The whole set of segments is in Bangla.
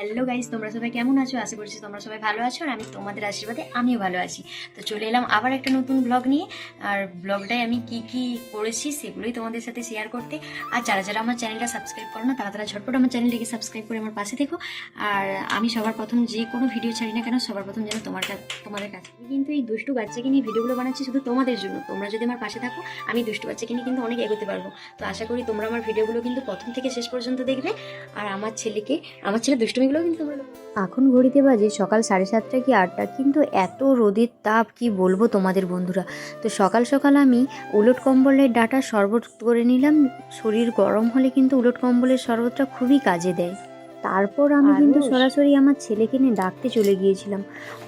হ্যালো গাইস তোমরা সবাই কেমন আছো? আশা করছি তোমরা সবাই ভালো আছো আর আমি তোমাদের আশীর্বাদে আমিও ভালো আছি। তো চলে এলাম আবার একটা নতুন ব্লগ নিয়ে। আর ব্লগটায় আমি কি কি করেছি সেগুলোই তোমাদের সাথে শেয়ার করতে। আর যারা যারা আমার চ্যানেলটা সাবস্ক্রাইব করো না, তারা তারা ঝটপট আমার চ্যানেলটিকে সাবস্ক্রাইব করে আমার পাশে দেখো আর আমি সবার প্রথম যে কোনো ভিডিও ছাড়ি না কেন, সবার প্রথম যেন তোমার কাছে তোমাদের কাছে। কিন্তু এই দুষ্টু বাচ্চাকে নিয়ে ভিডিওগুলো বানাচ্ছি শুধু তোমাদের জন্য। তোমরা যদি আমার পাশে থাকো, আমি দুষ্টু বাচ্চাকে নিয়ে কিন্তু অনেক এগোতে পারব। তো আশা করি তোমরা আমার ভিডিওগুলো কিন্তু প্রথম থেকে শেষ পর্যন্ত দেখবে। আর আমার ছেলেকে আমার ছেলে দুষ্টুমিগুলোও কিন্তু এখন ঘড়িতে বাজে সকাল সাড়ে সাতটা কি আটটা? কিন্তু এত রোদের তাপ কি বলব তোমাদের বন্ধুরা? তো সকাল সকাল আমি উলট কম্বলের ডাটা শরবত করে নিলাম। শরীর গরম হলে কিন্তু উলট কম্বলের শরবতটা খুবই কাজে দেয়। তারপর আমি কিন্তু সরাসরি আমার ছেলেকে নিয়ে ডাকতে চলে গিয়েছিলাম।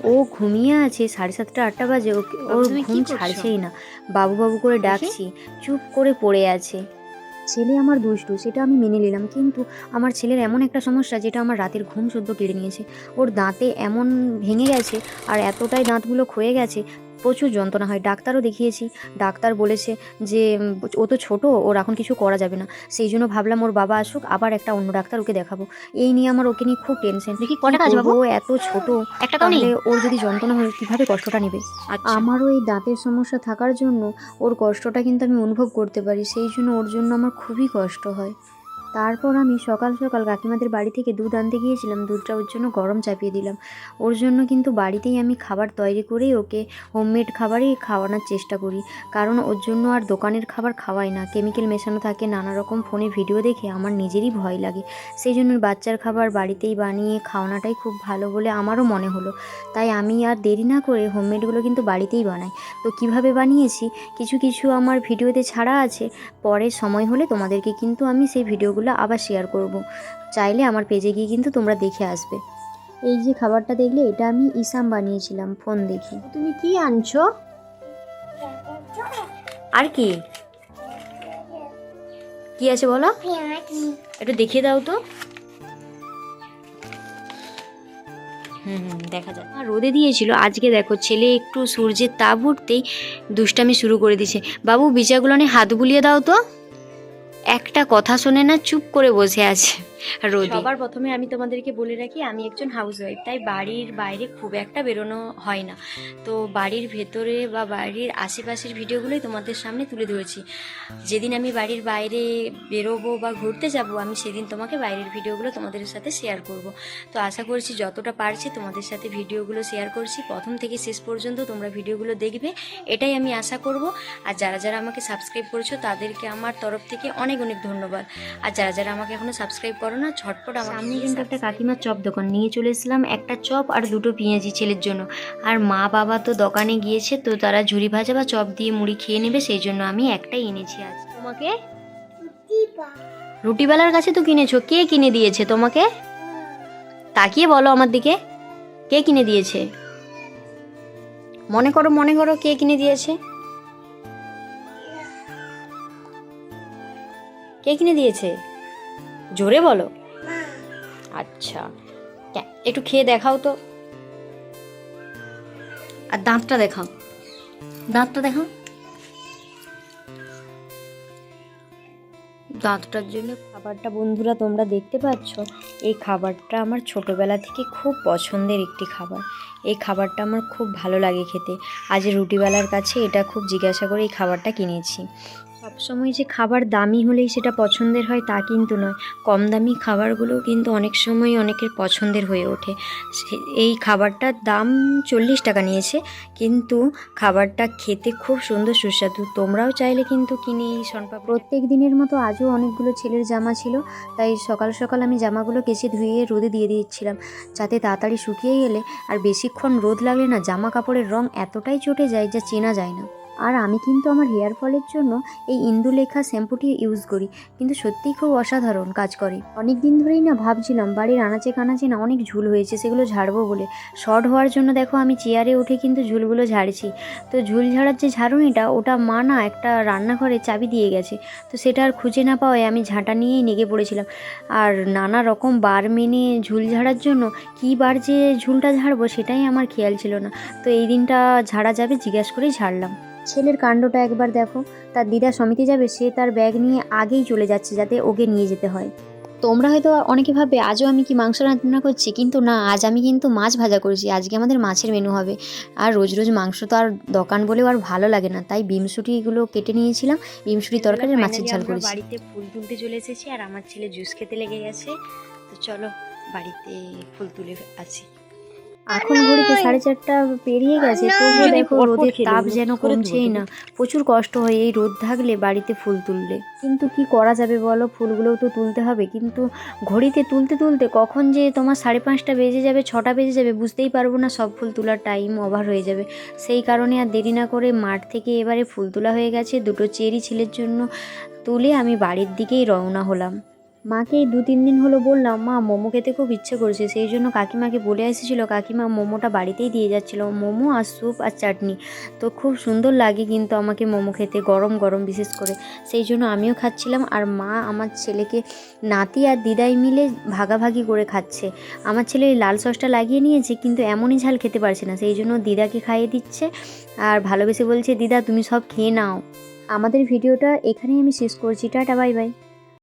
ও ঘুমিয়ে আছে সাড়ে সাতটা আটটা বাজে। ওর ঘুম ছাড়ছেই না। বাবু বাবু করে ডাকছি চুপ করে পড়ে আছে। ছেলে আমার দুষ্টু, সেটা আমি মেনে নিলাম। কিন্তু আমার ছেলের এমন একটা সমস্যা, যেটা আমার রাতের ঘুম শুদ্ধ কেড়ে নিয়েছে। ওর দাঁতে এমন ভেঙে গেছে, আর এতটাই দাঁতগুলো ক্ষয়ে গেছে প্রচুর যন্ত্রণা হয়। ডাক্তারও দেখিয়েছি। ডাক্তার বলেছে যে ও তো ছোটো ওর এখন কিছু করা যাবে না। সেই জন্য ভাবলাম ওর বাবা আসুক আবার একটা অন্য ডাক্তার ওকে দেখাবো। এই নিয়ে আমার ওকে নিয়ে খুব টেনশন দেখি কটা কাজ বাবু? ও এত ছোট। একটা তাহলে ওর যদি যন্ত্রণা হয় কীভাবে কষ্টটা নেবে? আচ্ছা। আমারও এই দাঁতের সমস্যা থাকার জন্য ওর কষ্টটা কিন্তু আমি অনুভব করতে পারি। সেই জন্য ওর জন্য আমার খুবই কষ্ট হয়। তারপর আমি সকাল সকাল কাকিমাদের বাড়ি থেকে দুধ আনতে গিয়েছিলাম। দুধটা ওর জন্য গরম চাপিয়ে দিলাম। ওর জন্য কিন্তু বাড়িতেই আমি খাবার তৈরি করেই ওকে হোমমেড খাবারই খাওয়ানোর চেষ্টা করি। কারণ ওর জন্য আর দোকানের খাবার খাওয়াই না। কেমিক্যাল মেশানো থাকে নানা রকম ফোনে ভিডিও দেখে আমার নিজেরই ভয় লাগে। সেই জন্য বাচ্চার খাবার বাড়িতেই বানিয়ে খাওয়ানোটাই খুব ভালো বলে আমারও মনে হলো। তাই আমি আর দেরি না করে হোমমেডগুলো কিন্তু বাড়িতেই বানাই। তো কীভাবে বানিয়েছি? কিছু কিছু আমার ভিডিওতে ছাড়া আছে। পরে সময় হলে তোমাদেরকে কিন্তু আমি সেই ভিডিওগুলো আবার শেয়ার করব। চাইলে আমার পেজে গিয়ে কিন্তু তোমরা দেখে আসবে। এই যে খাবারটা দেখলে, এটা আমি ইসাম বানিয়েছিলাম ফোন দেখে। তুমি কি আনছো? আর কি? কি আছে বলো? একটু দেখিয়ে দাও তো। হুম হুম, দেখা যাক। রোদে দিয়েছিল। আজকে দেখো, ছেলে একটু সূর্যের তাপ উঠতেই দুষ্টামি শুরু করে দিয়েছে। বাবু বিচাগুলো হাত বুলিয়ে দাও তো। একটা কথা শুনে না চুপ করে বসে আছে। রোদে। সবার প্রথমে আমি তোমাদেরকে বলে রাখি, আমি একজন হাউস ওয়াইফ তাই বাড়ির বাইরে খুব একটা বেরোনো হয় না। তো বাড়ির ভেতরে বা বাড়ির আশেপাশের ভিডিওগুলোই তোমাদের সামনে তুলে ধরেছি। যেদিন আমি বাড়ির বাইরে বেরোবো বা ঘুরতে যাব, আমি সেদিন তোমাকে বাইরের ভিডিওগুলো তোমাদের সাথে শেয়ার করব। তো আশা করছি যতটা পারছি তোমাদের সাথে ভিডিওগুলো শেয়ার করছি। প্রথম থেকে শেষ পর্যন্ত তোমরা ভিডিওগুলো দেখবে, এটাই আমি আশা করব। আর যারা যারা আমাকে সাবস্ক্রাইব করেছ, তাদেরকে আমার তরফ থেকে অনেক অনেক ধন্যবাদ। আর যারা যারা আমাকে এখনও সাবস্ক্রাইব করো না ঝটপট আমার সামনে কিন্তু একটা কাকিমার চপ দোকান। নিয়ে চলে এসেছিলাম একটা চপ আর দুটো পেঁয়াজি ছেলের জন্য। আর মা বাবা তো দোকানে গিয়েছে তো তারা ঝুরি ভাজা বা চপ দিয়ে মুড়ি খেয়ে নেবে সেই জন্য আমি একটাই এনেছি আজ। তোমাকে? রুটিওয়ালার কাছে তো কিনেছো। কে কিনে দিয়েছে তোমাকে? তাকিয়ে বলো আমার দিকে। কে কিনে দিয়েছে? মনে করো মনে করো কে কিনে দিয়েছে। কে কিনে দিয়েছে? জোরে বলো। আচ্ছা। একটু খেয়ে দেখাও তো। আর দাঁতটা দেখাও। দাঁতটা দেখাও। দাঁতটার জন্য খাবারটা বন্ধুরা তোমরা দেখতে পাচ্ছ, এই খাবারটা আমার ছোটোবেলা থেকে খুব পছন্দের একটি খাবার। এই খাবারটা আমার খুব ভালো লাগে খেতে। আজ রুটিওয়ালার কাছে এটা খুব জিজ্ঞাসা করে এই খাবারটা কিনেছি। সবসময় যে খাবার দামি হলেই সেটা পছন্দের হয় তা কিন্তু নয়। কম দামি খাবারগুলো কিন্তু অনেক সময় অনেকের পছন্দের হয়ে ওঠে। এই খাবারটার দাম চল্লিশ টাকা নিয়েছে, কিন্তু খাবারটা খেতে খুব সুন্দর সুস্বাদু। তোমরাও চাইলে কিন্তু কিনে এই শনপা প্রত্যেক দিনের মতো আজও অনেকগুলো ছেলের জামা ছিল, তাই সকাল সকাল আমি জামাগুলো কেচে ধুয়ে রোদে দিয়ে দিচ্ছিলাম, যাতে তাড়াতাড়ি শুকিয়ে গেলে আর বেশিক্ষণ রোদ লাগলে না জামা কাপড়ের রং এতটাই চটে যায় যা চেনা যায় না। আর আমি কিন্তু আমার হেয়ার ফলের জন্য এই ইন্দুলেখা শ্যাম্পুটি ইউজ করি। কিন্তু সত্যিই খুব অসাধারণ কাজ করে। অনেক দিন ধরেই না ভাবছিলাম, বাড়ির আনাচে কানাচে না অনেক ঝুল হয়েছে, সেগুলো ঝাড়বো বলে। শর্ট হওয়ার জন্য দেখো আমি চেয়ারে উঠে কিন্তু ঝুলগুলো ঝাড়ছি। তো ঝুল ঝাড়ার যে ঝাড়ুনিটা, ওটা মা না একটা রান্নাঘরে চাবি দিয়ে গেছে। তো সেটা আর খুঁজে না পাওয়ায় আমি ঝাঁটা নিয়েই নেগে পড়েছিলাম। আর নানা রকম বার মেনে ঝুল ঝাড়ার জন্য কী বার যে ঝুলটা ঝাড়বো সেটাই আমার খেয়াল ছিল না। তো এই দিনটা ঝাড়া যাবে জিজ্ঞাস করেই ঝাড়লাম। ছেলের কাণ্ডটা একবার দেখো। তার দিদা সমিতি যাবে সে তার ব্যাগ নিয়ে আগেই চলে যাচ্ছে যাতে ওকে নিয়ে যেতে হয়। তোমরা হয়তো অনেকে ভাবে আজও আমি কি মাংস রান্না করছি? কিন্তু না আজ আমি কিন্তু মাছ ভাজা করেছি। আজকে আমাদের মাছের মেনু হবে। আর রোজ রোজ মাংস তো আর দোকান বলেও আর ভালো লাগে না। তাই বিমসুটিগুলো কেটে নিয়েছিলাম। বিমসুটি তরকারি মাছের ঝাল করেছি। বাড়িতে ফুল তুলতে চলে এসেছি আর আমার ছেলে জুস খেতে লেগে গেছে। তো চলো বাড়িতে ফুল তুলে আছি। এখন ঘড়িতে সাড়ে চারটা পেরিয়ে গেছে তবুও দেখো রোদের তাপ যেন কমছেই না। প্রচুর কষ্ট হয় এই রোদ থাকলে বাড়িতে ফুল তুললে। কিন্তু কি করা যাবে বলো? ফুলগুলোও তো তুলতে হবে। কিন্তু ঘড়িতে তুলতে তুলতে কখন যে তোমার সাড়ে পাঁচটা বেজে যাবে ছটা বেজে যাবে বুঝতেই পারব না সব ফুল তোলার টাইম ওভার হয়ে যাবে। সেই কারণে আর দেরি না করে মাঠ থেকে এবারে ফুল তোলা হয়ে গেছে। দুটো চেরি ছেলের জন্য তুলে আমি বাড়ির দিকেই রওনা হলাম। মাকে দু তিন দিন হলো বললাম, মা, মোমো খেতে খুব ইচ্ছে করছে। সেই জন্য কাকিমাকে বলে এসেছিল, কাকিমা, মোমোটা বাড়িতেই দিয়ে যাচ্ছিল। মোমো আর স্যুপ আর চাটনি। তো খুব সুন্দর লাগে কিন্তু আমাকে মোমো খেতে, গরম গরম বিশেষ করে। সেই জন্য আমিও খাচ্ছিলাম আর মা আমার ছেলেকে নাতি আর দিদাই মিলে ভাগাভাগি করে খাচ্ছে। আমার ছেলে লাল সসটা লাগিয়ে নিয়েছে কিন্তু এমনই ঝাল খেতে পারছে না। সেই জন্য দিদাকে খাইয়ে দিচ্ছে আর ভালোবেসে বলছে, দিদা, তুমি সব খেয়ে নাও। আমাদের ভিডিওটা এখানেই আমি শেষ করছি। Tata, bye bye.